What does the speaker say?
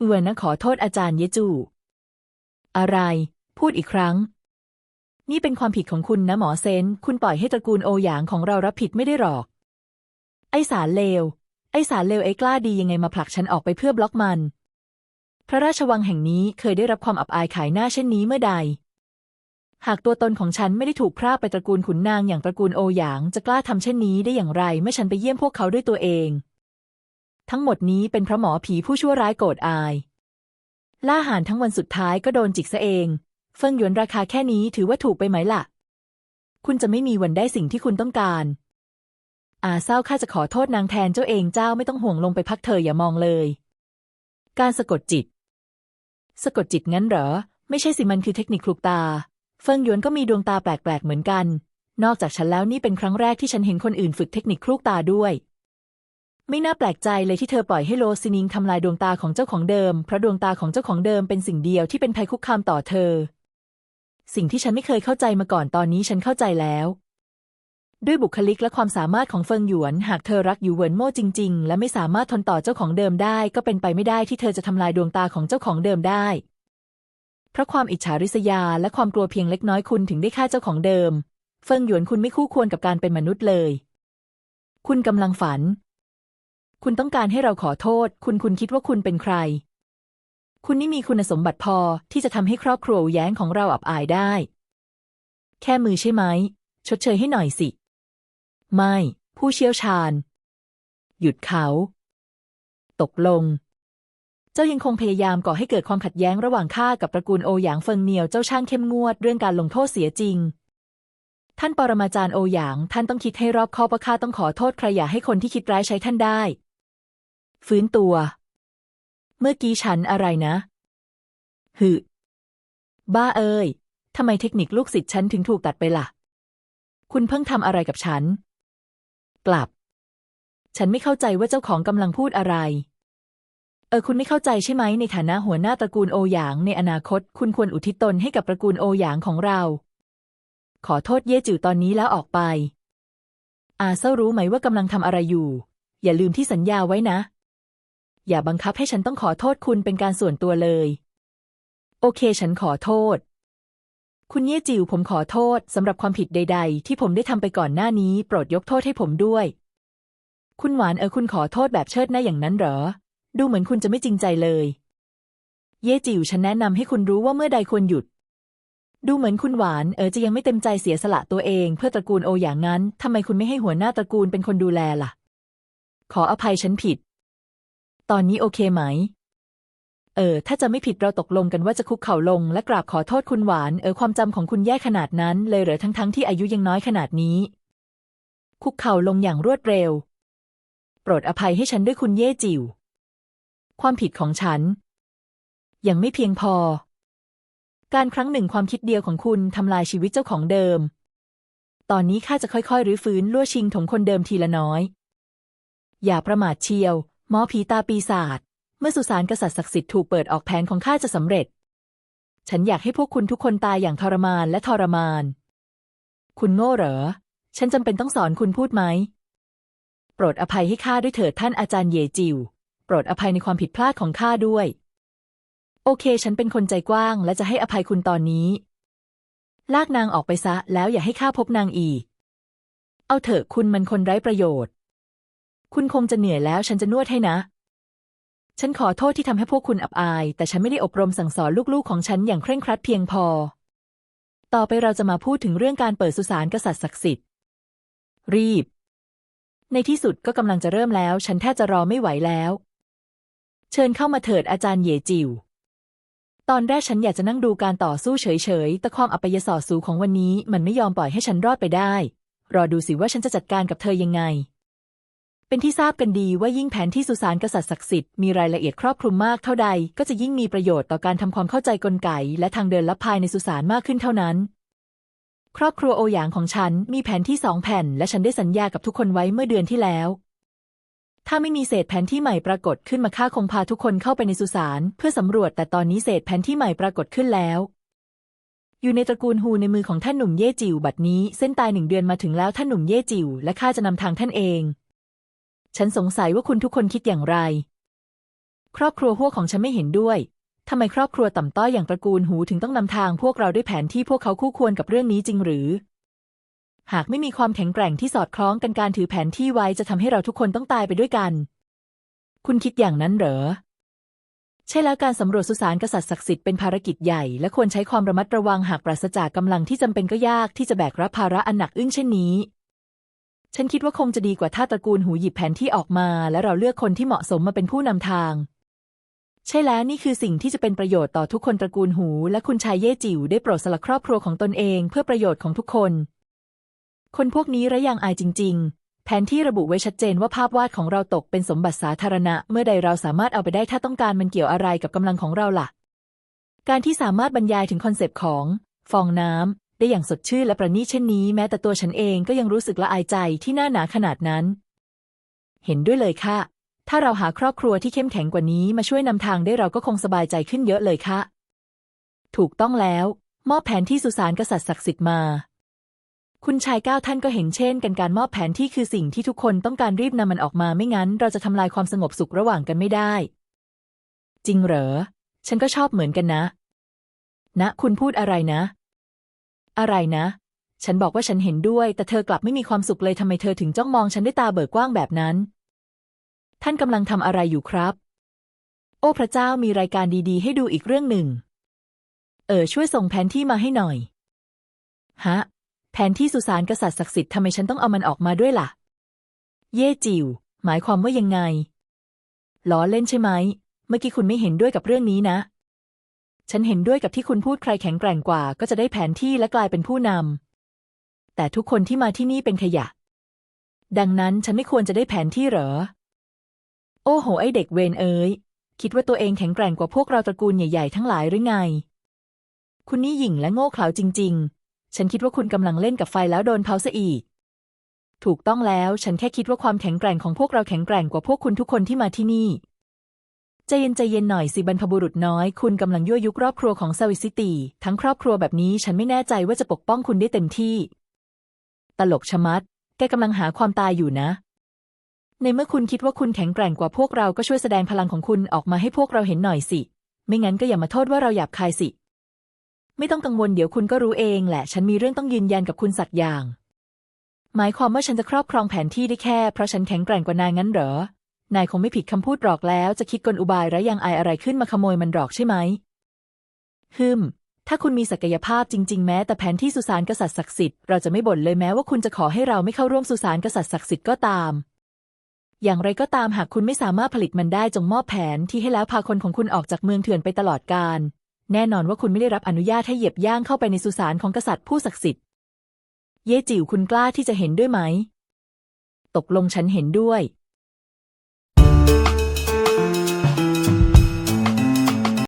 เอวนนะขอโทษอาจารย์เยจู อะไร พูดอีกครั้ง นี่เป็นความผิดของคุณนะหมอเซน คุณปล่อยให้ตระกูลโอหยางของเรารับผิดไม่ได้หรอก ไอสารเลว ไอสารเลวไอกล้าดียังไงมาผลักฉันออกไปเพื่อบล็อกมัน พระราชวังแห่งนี้เคยได้รับความอับอายขายหน้าเช่นนี้เมื่อใด หากตัวตนของฉันไม่ได้ถูกพรากไปตระกูลขุนนางอย่างตระกูลโอหยางจะกล้าทำเช่นนี้ได้อย่างไรเมื่อฉันไปเยี่ยมพวกเขาด้วยตัวเอง ทั้งหมดนี้เป็นเพราะหมอผีผู้ชั่วร้ายโกรธอาย ล่าหารทั้งวันสุดท้ายก็โดนจิกซะเอง เฟิงหยวนราคาแค่นี้ถือว่าถูกไปไหมล่ะ คุณจะไม่มีวันได้สิ่งที่คุณต้องการ อาเศร้าข้าจะขอโทษนางแทนเจ้าเองเจ้าไม่ต้องห่วงลงไปพักเธออย่ามองเลย การสะกดจิต สะกดจิตงั้นเหรอ ไม่ใช่สิมันคือเทคนิคคลุกตา เฟิงหยวนก็มีดวงตาแปลกๆเหมือนกัน นอกจากฉันแล้วนี่เป็นครั้งแรกที่ฉันเห็นคนอื่นฝึกเทคนิคคลุกตาด้วย ไม่น่าแปลกใจเลยที่เธอปล่อยให้โลซินิงทำลายดวงตาของเจ้าของเดิม เพราะดวงตาของเจ้าของเดิมเป็นสิ่งเดียวที่เป็นภัยคุกคามต่อเธอ สิ่งที่ฉันไม่เคยเข้าใจมาก่อนตอนนี้ฉันเข้าใจแล้ว ด้วยบุคลิกและความสามารถของเฟิงหยวน หากเธอรักอยู่เหวินโม่จริง ๆ และไม่สามารถทนต่อเจ้าของเดิมได้ ก็เป็นไปไม่ได้ที่เธอจะทำลายดวงตาของเจ้าของเดิมได้ เพราะความอิจฉาริษยาและความกลัวเพียงเล็กน้อยคุณถึงได้ฆ่าเจ้าของเดิม เฟิงหยวนคุณไม่คู่ควรกับการเป็นมนุษย์เลย คุณกำลังฝัน คุณต้องการให้เราขอโทษ คุณคุณคิดว่าคุณเป็นใคร คุณนี่มีคุณสมบัติพอที่จะทำให้ครอบครัวแย้งของเราอับอายได้ แค่มือใช่ไหม ชดเชยให้หน่อยสิ ไม่ ผู้เชี่ยวชาญ หยุดเขา ตกลง เจ้ายังคงพยายามก่อให้เกิดความขัดแย้งระหว่างข้ากับตระกูลโอหยางเฟิงเนียวเจ้าช่างเข้มงวดเรื่องการลงโทษเสียจริงท่านปรมาจารย์โอหยาง ท่านต้องคิดให้รอบคอบว่าข้าต้องขอโทษใครอย่าให้คนที่คิดร้ายใช้ท่านได้ ฟื้นตัว เมื่อกี้ฉันอะไรนะ หึ บ้าเอ้ยทำไมเทคนิคลูกศิษย์ฉันถึงถูกตัดไปล่ะ คุณเพิ่งทำอะไรกับฉัน กลับ ฉันไม่เข้าใจว่าเจ้าของกำลังพูดอะไร เออ คุณไม่เข้าใจใช่ไหม ในฐานะหัวหน้าตระกูลโอหยาง ในอนาคต คุณควรอุทิศตนให้กับตระกูลโอหยางของเรา ขอโทษเย่จิ๋วตอนนี้แล้วออกไป อาเซารู้ไหมว่ากำลังทำอะไรอยู่ อย่าลืมที่สัญญาไว้นะ อย่าบังคับให้ฉันต้องขอโทษคุณเป็นการส่วนตัวเลย โอเค ฉันขอโทษ คุณเย่จิวผมขอโทษสำหรับความผิดใด ๆ ที่ผมได้ทำไปก่อนหน้านี้ โปรดยกโทษให้ผมด้วย คุณหวานเออคุณขอโทษแบบเชิดหน้าอย่างนั้นเหรอ ดูเหมือนคุณจะไม่จริงใจเลย เย่จิวฉันแนะนำให้คุณรู้ว่าเมื่อใดควรหยุดดูเหมือนคุณหวานเออจะยังไม่เต็มใจเสียสละตัวเองเพื่อตระกูลโออย่างนั้น ทำไมคุณไม่ให้หัวหน้าตระกูลเป็นคนดูแลล่ะ ขออภัยฉันผิด ตอนนี้โอเคไหม เออ ถ้าจะไม่ผิดเราตกลงกันว่าจะคุกเข่าลง และกราบขอโทษคุณหวาน เออความจำของคุณแย่ขนาดนั้น เลยเหรอทั้งๆทที่อายุยังน้อยขนาดนี้ คุกเข่าลงอย่างรวดเร็ว โปรดอภัยให้ฉันด้วยคุณเย่จิ๋วความผิดของฉัน ยังไม่เพียงพอ การครั้งหนึ่งความคิดเดียวของคุณทำลายชีวิตเจ้าของเดิม ตอนนี้ข้าจะค่อยๆรื้อฟื้นลั่วชิงถงคนเดิมทีละน้อย อย่าประมาทเชียว หมอผีตาปีศาจเมื่อสุสานกษัตริย์ศักดิ์สิทธิ์ถูกเปิดออกแผนของข้าจะสำเร็จ ฉันอยากให้พวกคุณทุกคนตายอย่างทรมานและทรมาน คุณโง่เหรอ ฉันจำเป็นต้องสอนคุณพูดไหม โปรดอภัยให้ข้าด้วยเถิดท่านอาจารย์เยจิว โปรดอภัยในความผิดพลาดของข้าด้วย โอเค ฉันเป็นคนใจกว้าง และจะให้อภัยคุณตอนนี้ ลากนางออกไปซะ แล้วอย่าให้ข้าพบนางอีก เอาเถอะคุณมันคนไร้ประโยชน์ คุณคงจะเหนื่อยแล้วฉันจะนวดให้นะ ฉันขอโทษที่ทำให้พวกคุณอับอาย แต่ฉันไม่ได้อบรมสั่งสอนลูกๆของฉันอย่างเคร่งครัดเพียงพอ ต่อไปเราจะมาพูดถึงเรื่องการเปิดสุสานกษัตริย์ศักดิ์สิทธิ์ รีบ ในที่สุดก็กำลังจะเริ่มแล้ว ฉันแทบจะรอไม่ไหวแล้ว เชิญเข้ามาเถิดอาจารย์เยจิวตอนแรกฉันอยากจะนั่งดูการต่อสู้เฉยๆ แต่ความอัปยศสูของวันนี้ มันไม่ยอมปล่อยให้ฉันรอดไปได้ รอดูสิว่าฉันจะจัดการกับเธอยังไง เป็นที่ทราบกันดีว่ายิ่งแผนที่สุสานกษัตริย์ศักดิ์สิทธิ์มีรายละเอียดครอบคลุมมากเท่าใด ก็จะยิ่งมีประโยชน์ต่อการทำความเข้าใจกลไก และทางเดินลับภายในสุสานมากขึ้นเท่านั้น ครอบครัวโอหยางของฉันมีแผนที่สองแผ่น และฉันได้สัญญากับทุกคนไว้เมื่อเดือนที่แล้ว ถ้าไม่มีเศษแผนที่ใหม่ปรากฏขึ้นมาข้าคงพาทุกคนเข้าไปในสุสานเพื่อสำรวจ แต่ตอนนี้เศษแผนที่ใหม่ปรากฏขึ้นแล้วอยู่ในตระกูลฮูในมือของท่านหนุ่มเย่จิวบัดนี้เส้นตายหนึ่งเดือนมาถึงแล้วท่านหนุ่มเย่จิวและข้าจะนำทางท่านเอง ฉันสงสัยว่าคุณทุกคนคิดอย่างไร ครอบครัวพวกของฉันไม่เห็นด้วยทำไมครอบครัวต่ำต้อยอย่างตระกูลหูถึงต้องนำทางพวกเราด้วยแผนที่พวกเขาคู่ควรกับเรื่องนี้จริงหรือ หากไม่มีความแข็งแกร่งที่สอดคล้องกันการถือแผนที่ไว้จะทำให้เราทุกคนต้องตายไปด้วยกัน คุณคิดอย่างนั้นเหรอ ใช่แล้วการสำรวจสุสานกษัตริย์ศักดิ์สิทธิ์เป็นภารกิจใหญ่และควรใช้ความระมัดระวังหากปราศจากกำลังที่จำเป็นก็ยากที่จะแบกรับภาระอันหนักอึ้งเช่นนี้ ฉันคิดว่าคงจะดีกว่าถ้าตระกูลหูหยิบแผนที่ออกมา และเราเลือกคนที่เหมาะสมมาเป็นผู้นำทาง ใช่แล้วนี่คือสิ่งที่จะเป็นประโยชน์ต่อทุกคนตระกูลหู และคุณชายเย่จิ๋วได้โปรดสละครอบครัวของตนเองเพื่อประโยชน์ของทุกคน คนพวกนี้ระยังอายจริง ๆ แผนที่ระบุไว้ชัดเจนว่าภาพวาดของเราตกเป็นสมบัติสาธารณะ เมื่อใดเราสามารถเอาไปได้ถ้าต้องการมันเกี่ยวอะไรกับกำลังของเราล่ะ การที่สามารถบรรยายถึงคอนเซปต์ของ ฟองน้ำ ได้อย่างสดชื่นและประณีตเช่นนี้แม้แต่ตัวฉันเองก็ยังรู้สึกละอายใจที่หน้าหนาขนาดนั้น เห็นด้วยเลยค่ะ ถ้าเราหาครอบครัวที่เข้มแข็งกว่านี้มาช่วยนำทางได้เราก็คงสบายใจขึ้นเยอะเลยค่ะ ถูกต้องแล้ว มอบแผนที่สุสานกษัตริย์ศักดิ์สิทธิ์มา คุณชายเก้าท่านก็เห็นเช่น กันการมอบแผนที่คือสิ่งที่ทุกคนต้องการรีบนำมันออกมาไม่งั้น เราจะทำลายความสงบสุขระหว่างกันไม่ได้ จริงเหรอ ฉันก็ชอบเหมือนกันนะ นะ คุณพูดอะไรนะ อะไรนะ ฉันบอกว่าฉันเห็นด้วย แต่เธอกลับไม่มีความสุขเลยทำไมเธอถึงจ้องมองฉันด้วยตาเบิกกว้างแบบนั้น ท่านกำลังทำอะไรอยู่ครับ โอ้พระเจ้ามีรายการดีๆ ให้ดูอีกเรื่องหนึ่ง เออช่วยส่งแผนที่มาให้หน่อย ฮะ แผนที่สุสานกษัตริย์ศักดิ์สิทธิ์ทำไมฉันต้องเอามันออกมาด้วยล่ะ เย่จิว หมายความว่ายังไงล้อเล่นใช่ไหม เมื่อกี้คุณไม่เห็นด้วยกับเรื่องนี้นะ ฉันเห็นด้วยกับที่คุณพูดใครแข็งแกร่งกว่า ก็จะได้แผนที่และกลายเป็นผู้นำ แต่ทุกคนที่มาที่นี่เป็นขยะ ดังนั้นฉันไม่ควรจะได้แผนที่เหรอ โอ้โห ไอเด็กเวนเอ๋ยคิดว่าตัวเองแข็งแกร่งกว่าพวกเราตระกูลใหญ่ ๆ ทั้งหลายหรือไง คุณนี่หยิ่งและโง่เขลาจริง ๆ ฉันคิดว่าคุณกำลังเล่นกับไฟแล้วโดนเผาซะอีก ถูกต้องแล้ว ฉันแค่คิดว่าความแข็งแกร่งของพวกเราแข็งแกร่งกว่าพวกคุณทุกคนที่มาที่นี่ ใจเย็นใจเย็นหน่อยสิบรรพบุรุษน้อย คุณกำลังยั่วยุครอบครัวของซาวิซิตี ทั้งครอบครัวแบบนี้ฉันไม่แน่ใจว่าจะปกป้องคุณได้เต็มที่ ตลกชะมัด แกกำลังหาความตายอยู่นะ ในเมื่อคุณคิดว่าคุณแข็งแกร่งกว่าพวกเราก็ช่วยแสดงพลังของคุณออกมาให้พวกเราเห็นหน่อยสิ ไม่งั้นก็อย่ามาโทษว่าเราหยาบคายสิ ไม่ต้องกังวลเดี๋ยวคุณก็รู้เองแหละ ฉันมีเรื่องต้องยืนยันกับคุณสักอย่าง หมายความว่าฉันจะครอบครองแผนที่ได้แค่เพราะฉันแข็งแกร่งกว่านายงั้นเหรอ นายคงไม่ผิดคำพูดหรอกแล้ว จะคิดกลอุบายและยังอายอะไรขึ้นมาขโมยมันหรอกใช่ไหมฮึมถ้าคุณมีศักยภาพจริง ๆ แม้แต่แผนที่สุสานกษัตริย์ศักดิ์สิทธิ์เราจะไม่บ่นเลยแม้ว่าคุณจะขอให้เราไม่เข้าร่วมสุสานกษัตริย์ศักดิ์สิทธิ์ก็ตาม อย่างไรก็ตามหากคุณไม่สามารถผลิตมันได้จงมอบแผนที่ให้แล้วพาคนของคุณออกจากเมืองเถื่อนไปตลอดกาลแน่นอนว่าคุณไม่ได้รับอนุญาตให้เหยียบย่างเข้าไปในสุสานของกษัตริย์ผู้ศักดิ์สิทธิ์ เย่จิ๋วคุณกล้าที่จะเห็นด้วยไหม ตกลงฉันเห็นด้วย Thank you